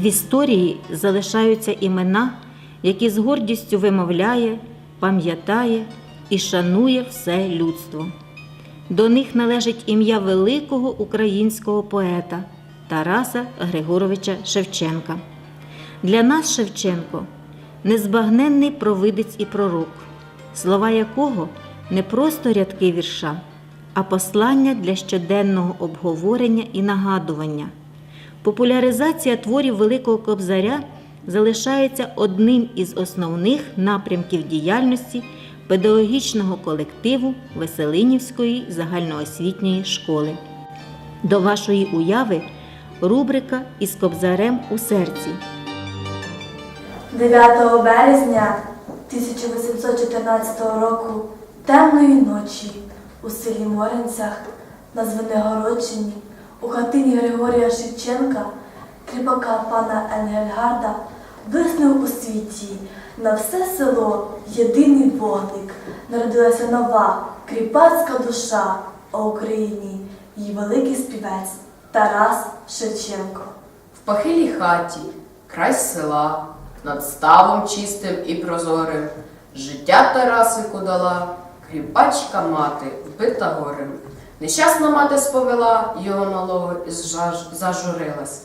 В історії залишаються імена, які з гордістю вимовляє, пам'ятає і шанує все людство. До них належить ім'я великого українського поета Тараса Григоровича Шевченка. Для нас Шевченко незбагненний провидець і пророк, слова якого не просто рядки вірша, а послання для щоденного обговорення і нагадування. Популяризація творів Великого Кобзаря залишається одним із основних напрямків діяльності педагогічного колективу Веселинівської загальноосвітньої школи. До вашої уяви рубрика із кобзарем у серці. 9 березня 1814 року темної ночі у селі Моринцях на Звенигородчині у хатині Григорія Шевченка, кріпака пана Енгельгарда, виснув у світі на все село єдиний вогник. Народилася нова кріпацька душа, а Україні її великий співець Тарас Шевченко. В похилій хаті, край села, над ставом чистим і прозорим, життя Тарасику дала, кріпачка мати, вбита горем. Нещасна мати сповела його малого і зажурилась.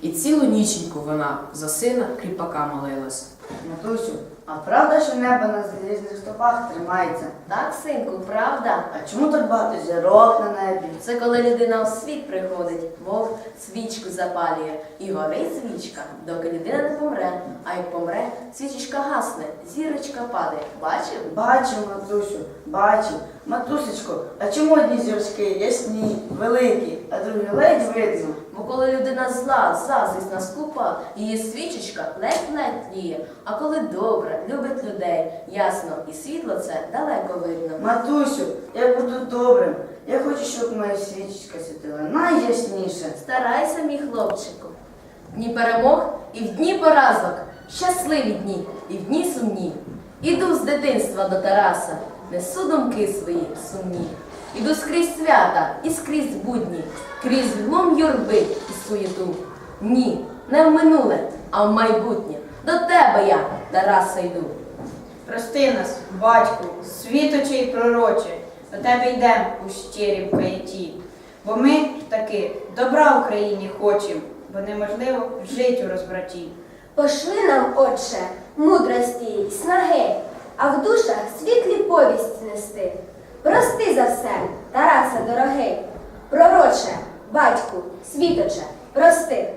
І цілу ніченьку вона за сина кріпака молилась. Матусю, а правда, що небо на залізних стопах тримається? Так, синку, правда. А чому так багато зірок на небі? Це коли людина у світ приходить, Бог свічку запалює. І горить свічка, доки людина не помре. А як помре, свічечка гасне, зірочка падає. Бачив? Бачу, матусю, бачу. Матусечко, а чому одні зірочки ясні, великі, а другі ледь видно? Бо коли людина зла, заздрісна, скупа, її свічечка ледь-ледь тліє. А коли добра, любить людей, ясно, і світло це далеко видно. Матусю, я буду добрим. Я хочу, щоб моя свічечка світила найясніше. Старайся, мій хлопчику. Дні перемог і в дні поразок. Щасливі дні і в дні сумні. Іду з дитинства до Тараса, несу думки свої сумні. Іду скрізь свята і скрізь будні, крізь глум юрби і суєту. Ні, не в минуле, а в майбутнє. До тебе я, Тараса, йду. Прости нас, батьку, світоче і пророче, до тебе йдем у щирім каяті. Бо ми таки добра Україні хочем, бо неможливо жить у розбраті. Пошли нам, Отче, мудрості й снаги, а в душах світлі повість нести. Прости за все, Тараса дорогий, пророче, батьку, світоче, прости.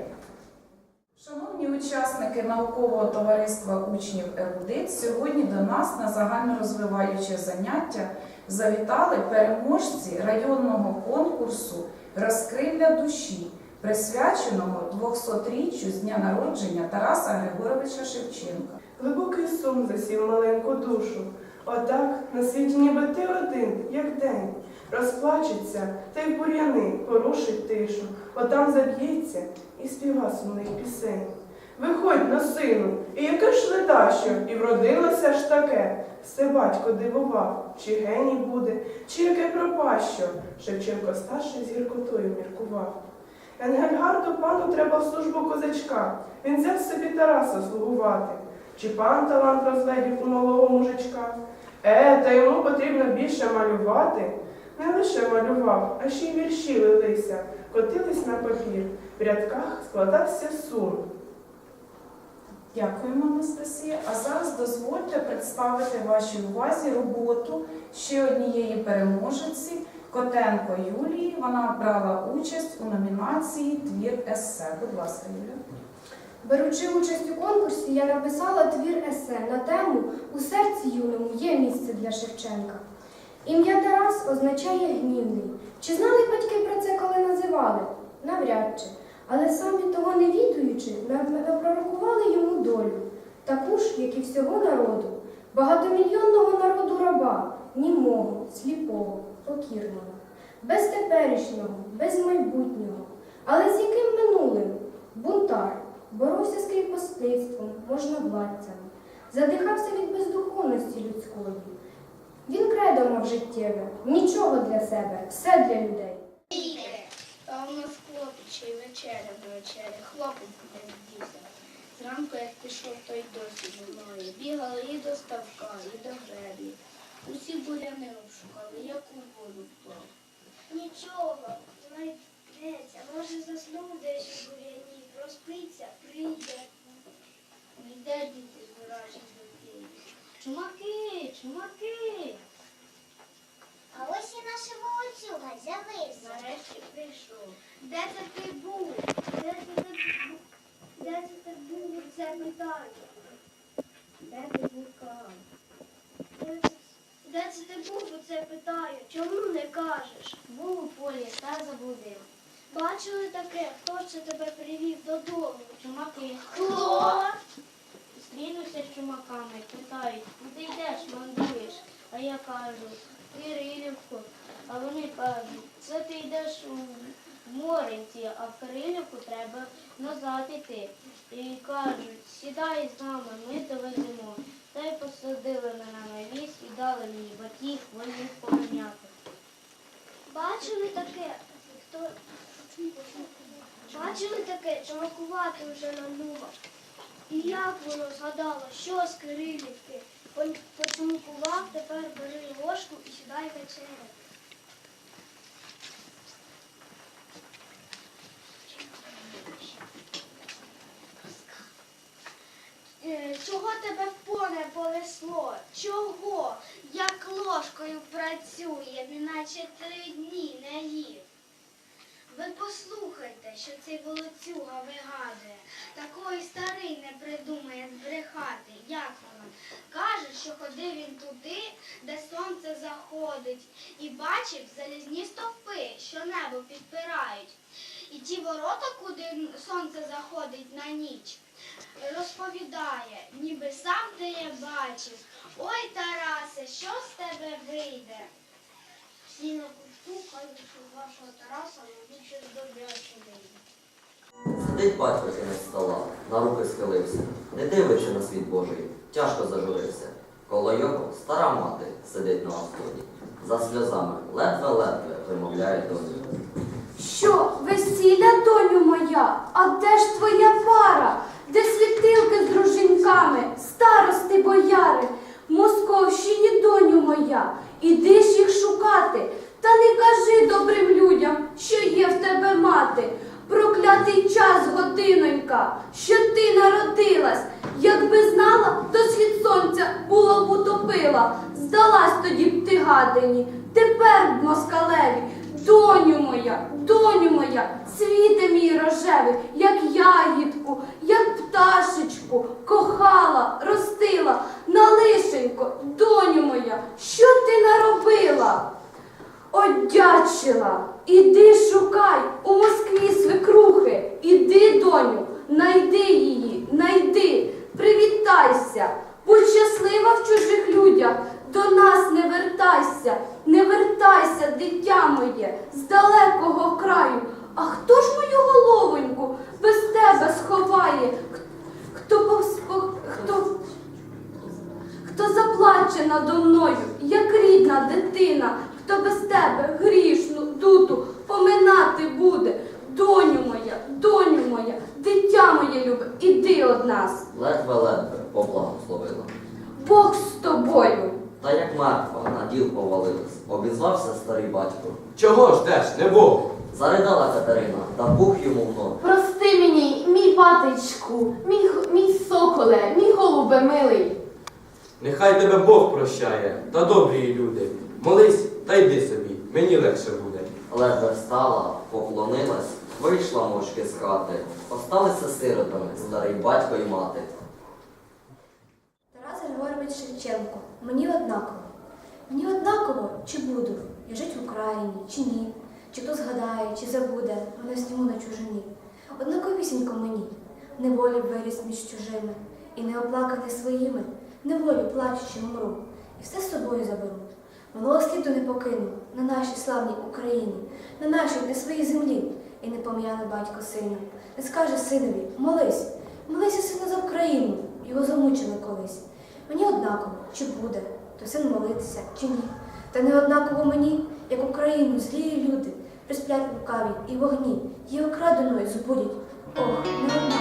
Шановні учасники наукового товариства учнів Ерудит, сьогодні до нас на загальнорозвиваюче заняття завітали переможці районного конкурсу Розкрилля душі, присвяченого 200-річчю з дня народження Тараса Григоровича Шевченка. Глибокий сум засів маленьку душу. Отак на світі ніби ти один, як день. Розплачеться, та й бур'яни порушить тишу, отам заб'ється і співа сумних пісень. Виходь на сину, і яке ж леда, що і вродилося ж таке. Все батько дивував, чи геній буде, чи яке пропащо. Шевченко старший з гіркотою міркував. Енгельгарду пану треба в службу козачка. Він взяв собі Тараса слугувати. Чи пан талант розгледів у малого мужичка? Е, та йому потрібно більше малювати. Не лише малював, а ще й вірші лилися, котились на папір. В рядках складався сум. Дякуємо, Анастасія. А зараз дозвольте представити вашій увазі роботу ще однієї переможниці Котенко Юлії. Вона брала участь у номінації Твір есе. Будь ласка, Юля. Беручи участь у конкурсі, я написала твір есе на тему У серці юному є місце для Шевченка. Ім'я Тарас означає гнівний. Чи знали батьки про це, коли називали? Навряд чи. Але самі того не відуючи, на- пророкували йому долю, таку ж, як і всього народу, багатомільйонного народу раба, німого, сліпого, покірного, без теперішнього, без майбутнього, але з яким минулим? Бунтар, боровся з кріпосництвом, можновладцями, задихався від бездуховності людської. Він кредо мав життєве, нічого для себе, все для людей. Та у нас хлопчик, вечеря на вечері, хлопець не вдівся. Зранку, як пішов, той досі мною. Бігали і до ставка, і до греблі. Усі буряни обшукали, як у воду впав. Нічого, знайдеться, може заснув десь у буряні, проспиться, прийде. Не йде діти збирачі дітей. Чумаки, чумаки. А ось і наша волоцюга з'явився. Нарешті прийшов. Де ти був? Де це ти був? Де це ти був? Це питаю. Де ти блукав? Де це- Де це ти був? Це питаю. Чому не кажеш? Був у полі та заблудив. Бачили таке? Хто це тебе привів додому? Чумаки. Хто? Зустрінуся з чумаками, питають, куди йдеш, мандруєш? А я кажу, Кирилівку. А вони кажуть, це ти йдеш у Моринці, а в Кирилівку треба назад іти. І кажуть, сідай з нами, ми довеземо. Та й посадили мене на віз і дали мені батьків вольних поміняти. Бачили таке? Хто? Бачили таке? Чумакувати вже надумав. І як воно згадало, що з Кирилівки? Пон- тепер бери ложку і сідай вечеряти. Е, Чого тебе в поле понесло? Чого? Як ложкою працює, неначе три дні не послухайте, що цей волоцюга вигадує. Такої старий не придумає збрехати. Як воно? Каже, що ходив він туди, де сонце заходить, і бачив залізні стовпи, що небо підпирають. І ті ворота, куди сонце заходить на ніч, розповідає, ніби сам ти є бачив. Ой, Тарасе, що з тебе вийде? З вашого Тараса, мабуть, щось добряче вийде. Сидить батько кінець стола, на руки схилився, не дивиться на світ Божий, тяжко зажурився. Коло його стара мати сидить на остоді. За сльозами ледве-ледве вимовляє доню. Що, весілля, доню моя, а де ж твоя пара? Де світилки з дружинками, старости бояри? В Московщині, доню моя, іди ж їх шукати. Та не кажи добрим людям, що є в тебе мати. Проклятий час, годинонька, що ти народилась. Якби знала, то світ сонця було б утопила. Здалась тоді б ти гадині, тепер б москалеві. Доню моя, доню моя, світе мій рожевий, як ягідку, як пташечку, кохала, ростила, на лишенько, доню моя, що ти наробила? Одячила, іди шукай у Москві свекрухи, іди, доню, найди її, найди, привітайся, будь щаслива в чужих людях, до нас не вертайся, не вертайся, дитя моє, з далекого краю. А хто ж мою головоньку без тебе сховає? Хто повспо... хто Хто заплаче надо мною, як рідна дитина, хто без тебе грішну дуту поминати буде. Доню моя, доню моя, дитя моє любе, іди од нас. Ледве-ледве поблагословила. Бог з тобою. Та як мертва на діл повалилась, обізвався старий батько. Чого ждеш, не Бог? Заридала Катерина, та пух йому в ногу. Прости мені, мій батечку, мій, мій соколе, мій голубе милий. Нехай тебе Бог прощає, та добрі люди. Молись та йди собі, мені легше буде. Ледве встала, поклонилась, вийшла мовчки з хати. Осталися сиротами старий батько і мати. Тарас Григорович Шевченко. Мені однаково. Мені однаково, чи буду я жити в Україні, чи ні, чи хто згадає, чи забуде, мене сніму на чужині. Однаковісінько мені, неволі виріс між чужими, і не оплаканий своїми, неволі плачучи вмру, і все з собою заберу. Малого сліду не покину на нашій славній Україні, на нашій не своїй землі, і не пом'яне батько сина. Не скаже синові, молись, молися, сину, за Україну, його замучили колись. Мені однаково, чи буде, то син молитися, чи ні. Та не однаково мені, як Україну, злі люди, присплять лукаві і вогні, її окраденою збудять. Ох, не